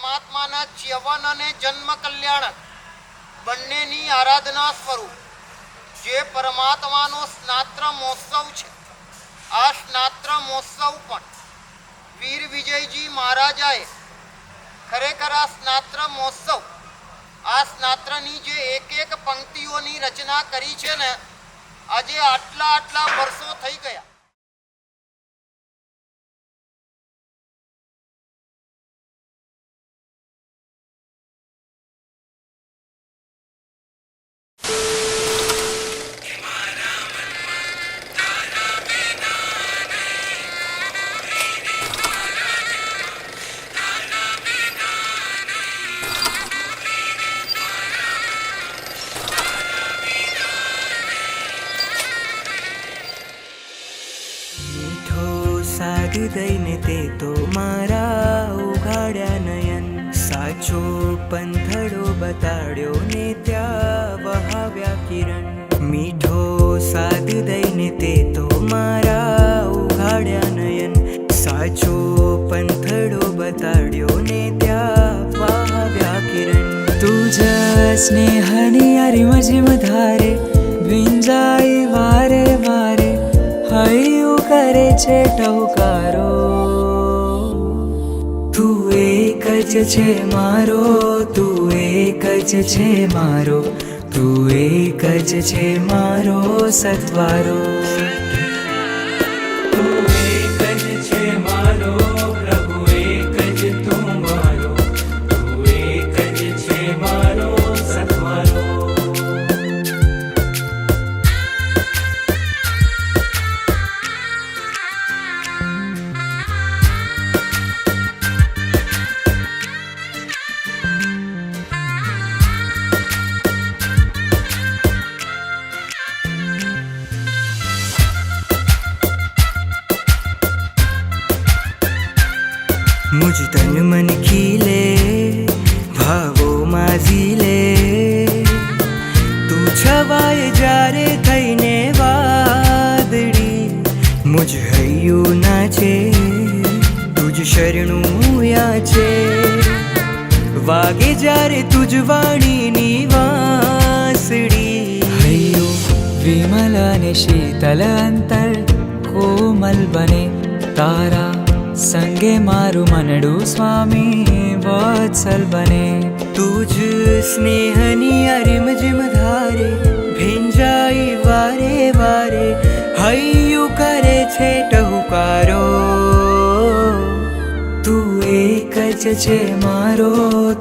પરમાત્માના ચ્યવન અને જન્મ કલ્યાણક બંનેની આરાધના સ્વરૂપ. જે પરમાત્માનો સ્નાત્ર મહોત્સવ છે. આ સ્નાત્ર મહોત્સવ પણ વીર વિજયજી મહારાજાએ ખરેખર આ સ્નાત્ર મહોત્સવ, આ સ્નાત્રની જે એક એક પંક્તિઓની રચના કરી છે ને, આજે આટલા આટલા વર્ષો થઈ ગયા. સાધ દઈને તે તો મારા ઉઘાડ્યા નયન. સાચો પંથડો બતાડ્યો ને ત્યાં વહાવ્યા કિરણ. મીઠો સાદ દઈને તે તો મારા ઉઘાડ્યા નયન. સાચો પંથડો બતાડ્યો ને ત્યાં વહાવ્યા કિરણ. તુજ સ્નેહની અરીમ જીમ ધારે હૈયું કરે છે ટહુકારો? તું એક જ છે મારો, તું એક જ છે મારો, તું એક જ છે મારો સત્વારો. મુજ તન મન ખીલે ભાવો માઝીલે તું છવાય જ્યારે થઈને વાદળી મુજ હૈયું નાચે તુજ શરણું છે વાગે જ્યારે તુજ વાણીની વાંસળી હૈયું વિમલ અને શીતલ અંતર કોમલ બને તારા સંગે મારું મનડું સ્વામી વત્સલ બને તુજ સ્નેહની અરીમ જીમ ધારે ભીંજાઈ વારે વારે હૈયું કરે છે ટહુકારો તું એક જ છે મારો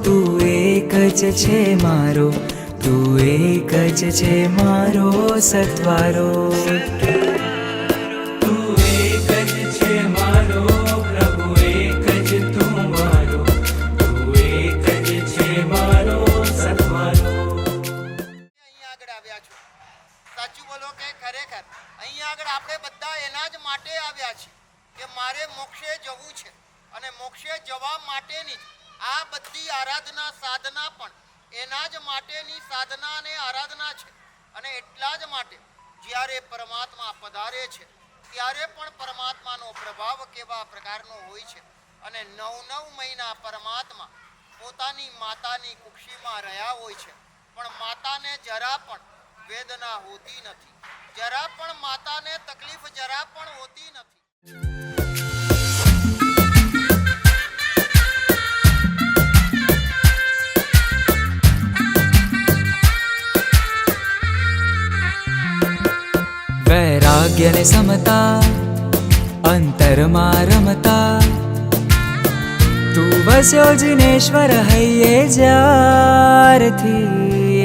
તું એક જ છે મારો તું એક જ છે મારો સત્વારો તું કે ખરેખર. અહીંયા આગળ આપણે બધા એના જ માટે આવ્યા છીએ કે મારે મોક્ષે જવું છે. અને મોક્ષે જવા માટેની આ બધી આરાધના સાધના પણ એના જ માટેની સાધના અને આરાધના છે. અને એટલા જ માટે જ્યારે પરમાત્મા પધારે છે, ત્યારે પણ પરમાત્માનો પ્રભાવ કેવા પ્રકારનો હોય છે. અને નવ નવ મહિના પરમાત્મા પોતાની માતાની કુક્ષીમાં રહ્યા હોય છે. પણ માતાને જરા પણ વેદના હોતી નથી. જરા પણ માતાને તકલીફ જરા પણ હોતી નથી. વૈરાગ્ય ને સમતા, અંતરમાં રમતા. તું વસ્યો જિનેશ્વર હૈયે જ્યારથી.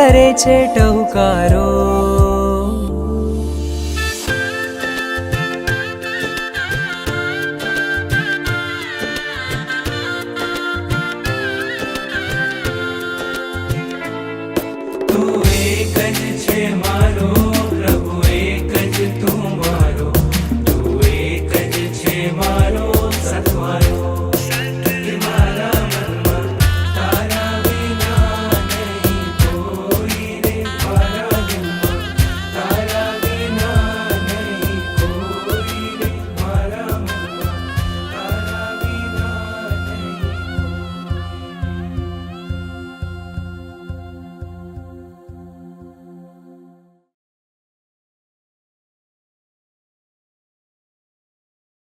કરે છે ટહુકારો?